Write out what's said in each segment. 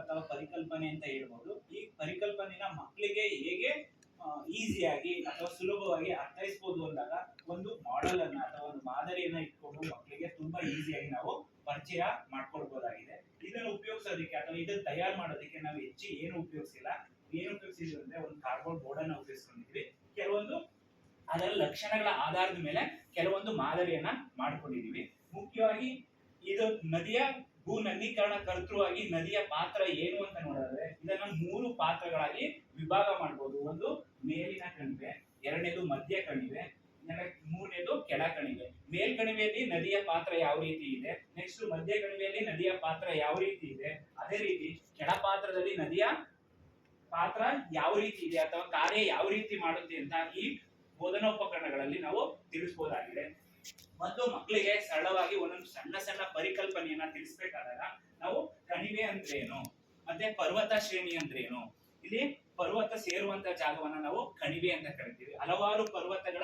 ಅಥವಾ ಪರಿಕಲ್ಪನೆ ಅಂತ ಹೇಳ್ಬೋದು. ಈ ಪರಿಕಲ್ಪನೆನ ಮಕ್ಕಳಿಗೆ ಹೇಗೆ ಈಸಿಯಾಗಿ ಅಥವಾ ಸುಲಭವಾಗಿ ಅರ್ಥೈಸ್ಬೋದು ಅಂದಾಗ ಒಂದು ಮಾಡೆಲ್ ಅನ್ನ ಅಥವಾ ಒಂದು ಮಾದರಿಯನ್ನ ಇಟ್ಕೊಂಡು ಮಕ್ಕಳಿಗೆ ತುಂಬಾ ಈಸಿಯಾಗಿ ನಾವು ಪರಿಚಯ ಮಾಡ್ಕೊಳ್ಬಹುದಾಗಿದೆ ಇದನ್ನು ಉಪಯೋಗಿಸೋದಕ್ಕೆ ಅಥವಾ ಇದನ್ನ ತಯಾರು ಮಾಡೋದಕ್ಕೆ ನಾವು ಹೆಚ್ಚು ಏನು ಉಪಯೋಗಿಸಿಲ್ಲ. ಏನು ಉಪಯೋಗಿಸಿದ್ವಿ ಅಂದ್ರೆ ಒಂದು ಕಾರ್ಬೋರ್ಡ್ ಬೋರ್ಡ್ ಅನ್ನ ಉಪಯೋಗಿಸ್ಕೊಂಡಿದ್ವಿ. ಕೆಲವೊಂದು ಅದರ ಲಕ್ಷಣಗಳ ಆಧಾರದ ಮೇಲೆ ಕೆಲವೊಂದು ಮಾದರಿಯನ್ನ ಮಾಡ್ಕೊಂಡಿದೀವಿ. ಮುಖ್ಯವಾಗಿ ಇದು ನದಿಯ ಭೂ ನದೀಕರಣ ಕರ್ತೃವಾಗಿ ನದಿಯ ಪಾತ್ರ ಏನು ಅಂತ ನೋಡಿದ್ರೆ, ಇದನ್ನ ಮೂರು ಪಾತ್ರಗಳಾಗಿ ವಿಭಾಗ ಮಾಡಬಹುದು ಒಂದು ಮೇಲಿನ ಕಣಿವೆ, ಎರಡನೇದು ಮಧ್ಯ ಕಣಿವೆ ಮೂರನೇದು ಕೆಳ ಕಣಿವೆ. ಮೇಲ್ಕಣಿವೆಯಲ್ಲಿ ನದಿಯ ಪಾತ್ರ ಯಾವ ರೀತಿ ಇದೆ? ನೆಕ್ಸ್ಟ್ ಮಧ್ಯ ಕಣಿವೆಯಲ್ಲಿ ನದಿಯ ಪಾತ್ರ ಯಾವ ರೀತಿ ಇದೆ? ಅದೇ ರೀತಿ ಕೆಳ ಪಾತ್ರದಲ್ಲಿ ನದಿಯ ಪಾತ್ರ ಯಾವ ರೀತಿ ಇದೆ? ಅಥವಾ ಕಾರ್ಯ ಯಾವ ರೀತಿ ಮಾಡುತ್ತೆ ಅಂತ ಈ ಬೋಧನೋಪಕರಣಗಳಲ್ಲಿ ನಾವು ತಿಳಿಸಬಹುದಾಗಿದೆ ಮತ್ತು ಮಕ್ಕಳಿಗೆ ಸರಳವಾಗಿ ಒಂದೊಂದು ಸಣ್ಣ ಸಣ್ಣ ಪರಿಕಲ್ಪನೆಯನ್ನ ತಿಳಿಸ್ಬೇಕಾದಾಗ ನಾವು ಕಣಿವೆ ಅಂದ್ರೆ ಏನು ಮತ್ತೆ ಪರ್ವತ ಶ್ರೇಣಿ ಅಂದ್ರೆ ಇಲ್ಲಿ ಪರ್ವತ ಸೇರುವಂತ ಜಾಗವನ್ನ ನಾವು ಕಣಿವೆ ಅಂತ ಕರಿತೀವಿ. ಹಲವಾರು ಪರ್ವತಗಳ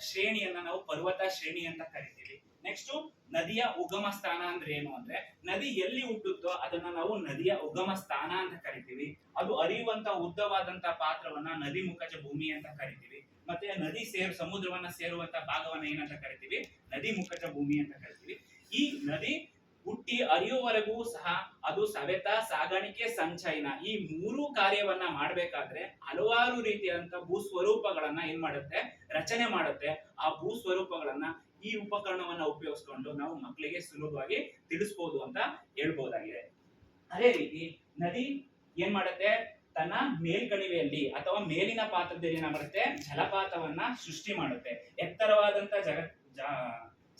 ಶ್ರೇಣಿಯನ್ನ ನಾವು ಪರ್ವತ ಶ್ರೇಣಿ ಅಂತ ಕರಿತೀವಿ. ನೆಕ್ಸ್ಟ್ ನದಿಯ ಉಗಮ ಸ್ಥಾನ ಅಂದ್ರೆ ಏನು ಅಂದ್ರೆ, ನದಿ ಎಲ್ಲಿ ಹುಟ್ಟುತ್ತೋ ಅದನ್ನ ನಾವು ನದಿಯ ಉಗಮ ಸ್ಥಾನ ಅಂತ ಕರಿತೀವಿ. ಅದು ಅರಿಯುವಂತ ಉದ್ದವಾದಂತ ಪಾತ್ರವನ್ನ ನದಿ ಮುಖಜ ಭೂಮಿ ಅಂತ ಕರಿತೀವಿ. ಮತ್ತೆ ನದಿ ಸೇರ್, ಸಮುದ್ರವನ್ನ ಸೇರುವಂತ ಭಾಗವನ್ನ ಏನಂತ ಕರಿತೀವಿ? ನದಿ ಮುಖಜ ಭೂಮಿ ಅಂತ ಕರಿತೀವಿ. ಈ ನದಿ ಹುಟ್ಟಿ ಅರಿಯುವವರೆಗೂ ಸಹ ಅದು ಸವೆತ ಸಾಗಾಣಿಕೆ ಸಂಚಯನ. ಈ ಮೂರು ಕಾರ್ಯವನ್ನ ಮಾಡ್ಬೇಕಾದ್ರೆ ಹಲವಾರು ರೀತಿಯಾದಂತ ಭೂ ಸ್ವರೂಪಗಳನ್ನ ಏನ್ ಮಾಡುತ್ತೆ? ರಚನೆ ಮಾಡುತ್ತೆ. ಆ ಭೂ ಸ್ವರೂಪಗಳನ್ನ ಈ ಉಪಕರಣವನ್ನ ಉಪಯೋಗಿಸ್ಕೊಂಡು ನಾವು ಮಕ್ಕಳಿಗೆ ಸುಲಭವಾಗಿ ತಿಳಿಸ್ಬೋದು ಅಂತ ಹೇಳ್ಬೋದಾಗಿದೆ. ಅದೇ ರೀತಿ ನದಿ ಏನ್ ಮಾಡುತ್ತೆ? ತನ್ನ ಮೇಲ್ಕಣಿವೆಯಲ್ಲಿ ಅಥವಾ ಮೇಲಿನ ಪಾತ್ರದಲ್ಲಿ ಏನ ಮಾಡುತ್ತೆ? ಜಲಪಾತವನ್ನ ಸೃಷ್ಟಿ ಮಾಡುತ್ತೆ. ಎತ್ತರವಾದಂತ ಜಗ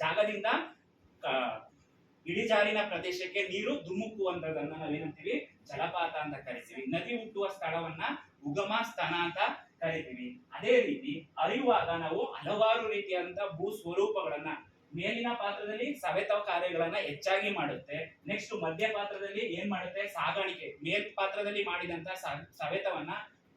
ಜಾಗದಿಂದ ಇಳಿಜಾರಿನ ಪ್ರದೇಶಕ್ಕೆ ನೀರು ಧುಮುಕುವಂತದನ್ನ ನಾವೇನಂತೀವಿ? ಜಲಪಾತ ಅಂತ ಕರಿತೀವಿ. ನದಿ ಹುಟ್ಟುವ ಸ್ಥಳವನ್ನ ಉಗಮ ಸ್ಥಾನ ಅಂತ ಕರಿತೀವಿ. ಅದೇ ರೀತಿ ಅರಿಯುವಾಗ ನಾವು ಹಲವಾರು ರೀತಿಯಾದಂತಹ ಭೂ ಸ್ವರೂಪಗಳನ್ನ ಮೇಲಿನ ಪಾತ್ರದಲ್ಲಿ ಸವೆತವ ಕಾರ್ಯಗಳನ್ನ ಹೆಚ್ಚಾಗಿ ಮಾಡುತ್ತೆ. ನೆಕ್ಸ್ಟ್ ಮಧ್ಯ ಪಾತ್ರದಲ್ಲಿ ಏನ್ ಮಾಡುತ್ತೆ? ಸಾಗಾಣಿಕೆ. ಮೇಲ್ ಪಾತ್ರದಲ್ಲಿ ಮಾಡಿದಂತ ಸವೆತವನ್ನ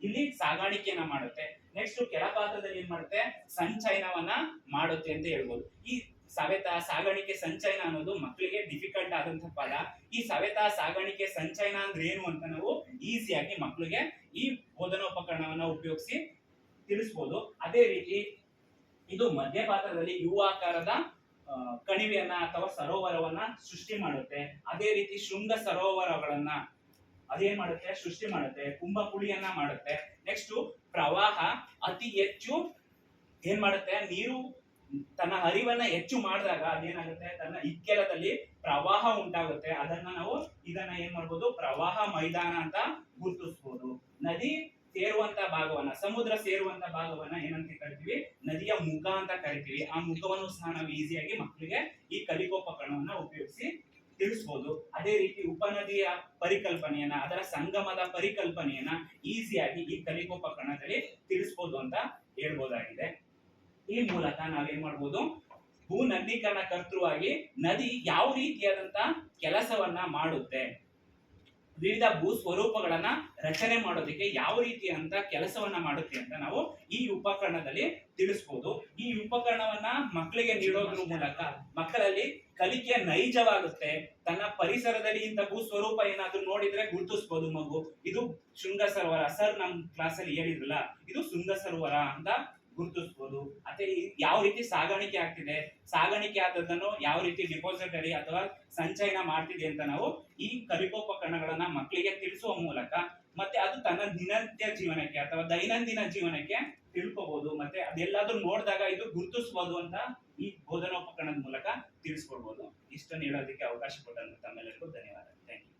ಇಲ್ಲಿ ಸಾಗಾಣಿಕೆಯನ್ನ ಮಾಡುತ್ತೆ. ನೆಕ್ಸ್ಟ್ ಕೆಳ ಪಾತ್ರದಲ್ಲಿ ಏನ್ ಮಾಡುತ್ತೆ? ಸಂಚಯನವನ್ನ ಮಾಡುತ್ತೆ ಅಂತ ಹೇಳ್ಬೋದು. ಈ ಸವೆತ, ಸಾಗಾಣಿಕೆ, ಸಂಚಯನ ಅನ್ನೋದು ಮಕ್ಕಳಿಗೆ ಡಿಫಿಕಲ್ಟ್ ಆದಂತ ಪದ. ಈ ಸವೆತ, ಸಾಗಾಣಿಕೆ, ಸಂಚಯನ ಅಂದ್ರೆ ಏನು ಅಂತ ನಾವು ಈಸಿಯಾಗಿ ಮಕ್ಕಳಿಗೆ ಈ ಬೋಧನೋಪಕರಣವನ್ನ ಉಪಯೋಗಿಸಿ ತಿಳಿಸ್ಬೋದು. ಅದೇ ರೀತಿ ಇದು ಮಧ್ಯ ಪಾತ್ರದಲ್ಲಿ ಯು ಆಕಾರದ ಕಣಿವೆಯನ್ನ ಅಥವಾ ಸರೋವರವನ್ನ ಸೃಷ್ಟಿ ಮಾಡುತ್ತೆ. ಅದೇ ರೀತಿ ಶೃಂಗ ಸರೋವರಗಳನ್ನ ಅದೇನ್ ಮಾಡುತ್ತೆ, ಸೃಷ್ಟಿ ಮಾಡುತ್ತೆ ಕುಂಭ ಕುಳಿಯನ್ನ ಮಾಡುತ್ತೆ. ನೆಕ್ಸ್ಟ್ ಪ್ರವಾಹ ಅತಿ ಹೆಚ್ಚು ಏನ್ ಮಾಡುತ್ತೆ? ನೀರು ತನ್ನ ಹರಿವನ್ನ ಹೆಚ್ಚು ಮಾಡಿದಾಗ ಅದೇನಾಗುತ್ತೆ? ತನ್ನ ಇಕ್ಕೆಲದಲ್ಲಿ ಪ್ರವಾಹ ಉಂಟಾಗುತ್ತೆ. ಅದನ್ನ ನಾವು ಇದನ್ನ ಏನ್ ಮಾಡ್ಬೋದು? ಪ್ರವಾಹ ಮೈದಾನ ಅಂತ ಗುರುತಿಸ್ಬೋದು. ನದಿ ಸೇರುವಂತ ಭಾಗವನ್ನ, ಸಮುದ್ರ ಸೇರುವಂತ ಭಾಗವನ್ನ ಏನಂತ ಕರಿತೀವಿ? ನದಿಯ ಮುಖ ಅಂತ ಕರಿತೀವಿ. ಆ ಮುಖವನ್ನು ಸಹ ನಾವು ಈಸಿಯಾಗಿ ಮಕ್ಕಳಿಗೆ ಈ ಕಲಿಕೋಪಕರಣವನ್ನ ಉಪಯೋಗಿಸಿ ತಿಳಿಸ್ಬೋದು. ಅದೇ ರೀತಿ ಉಪನದಿಯ ಪರಿಕಲ್ಪನೆಯನ್ನ, ಅದರ ಸಂಗಮದ ಪರಿಕಲ್ಪನೆಯನ್ನ ಈಸಿಯಾಗಿ ಈ ಕಲಿಕೋಪಕರಣದಲ್ಲಿ ತಿಳಿಸ್ಬೋದು ಅಂತ ಹೇಳ್ಬೋದಾಗಿದೆ. ಈ ಮೂಲಕ ನಾವೇನ್ ಮಾಡ್ಬೋದು? ಭೂ ನವೀಕರಣ ಕರ್ತೃವಾಗಿ ನದಿ ಯಾವ ರೀತಿಯಾದಂತ ಕೆಲಸವನ್ನ ಮಾಡುತ್ತೆ? ವಿವಿಧ ಭೂ ಸ್ವರೂಪಗಳನ್ನ ರಚನೆ ಮಾಡೋದಕ್ಕೆ ಯಾವ ರೀತಿಯಂತ ಕೆಲಸವನ್ನ ಮಾಡುತ್ತೆ ಅಂತ ನಾವು ಈ ಉಪಕರಣದಲ್ಲಿ ತಿಳಿಸ್ಬೋದು. ಈ ಉಪಕರಣವನ್ನ ಮಕ್ಕಳಿಗೆ ನೀಡೋದ್ರ ಮೂಲಕ ಮಕ್ಕಳಲ್ಲಿ ಕಲಿಕೆ ನೈಜವಾಗುತ್ತೆ. ತನ್ನ ಪರಿಸರದಲ್ಲಿ ಇಂಥ ಭೂ ಸ್ವರೂಪ ಏನಾದರೂ ನೋಡಿದ್ರೆ ಗುರುತಿಸ್ಬೋದು ಮಗು. ಇದು ಶೃಂಗ ಸರೋವರ ಸರ್ ನಮ್ ಕ್ಲಾಸ್ ಅಲ್ಲಿ ಹೇಳಿದ್ರಲ್ಲ, ಇದು ಶೃಂಗ ಸರೋವರ ಅಂತ ಗುರುತಿಸ್ಬೋದು. ಮತ್ತೆ ಯಾವ ರೀತಿ ಸಾಗಾಣಿಕೆ ಆಗ್ತಿದೆ, ಸಾಗಾಣಿಕೆ ಆದದ್ದನ್ನು ಯಾವ ರೀತಿ ಡಿಪಾಸಿಟರಿ ಅಥವಾ ಸಂಚಯನ ಮಾಡ್ತಿದೆ ಅಂತ ನಾವು ಈ ಕಲಿಕೋಪಕರಣಗಳನ್ನ ಮಕ್ಕಳಿಗೆ ತಿಳಿಸುವ ಮೂಲಕ ಮತ್ತೆ ಅದು ತನ್ನ ದಿನನಿತ್ಯ ಜೀವನಕ್ಕೆ ಅಥವಾ ದೈನಂದಿನ ಜೀವನಕ್ಕೆ ತಿಳ್ಕೋಬಹುದು ಮತ್ತೆ ಅದೆಲ್ಲಾದ್ರೂ ನೋಡಿದಾಗ ಇದು ಗುರುತಿಸ್ಬೋದು ಅಂತ ಈ ಬೋಧನೋಪಕರಣದ ಮೂಲಕ ತಿಳಿಸ್ಕೊಡ್ಬೋದು. ಇಷ್ಟನ್ನು ಹೇಳೋದಕ್ಕೆ ಅವಕಾಶ ಕೊಟ್ಟಂತ ತಮ್ಮೆಲ್ಲರಿಗೂ ಧನ್ಯವಾದ ಥ್ಯಾಂಕ್ ಯು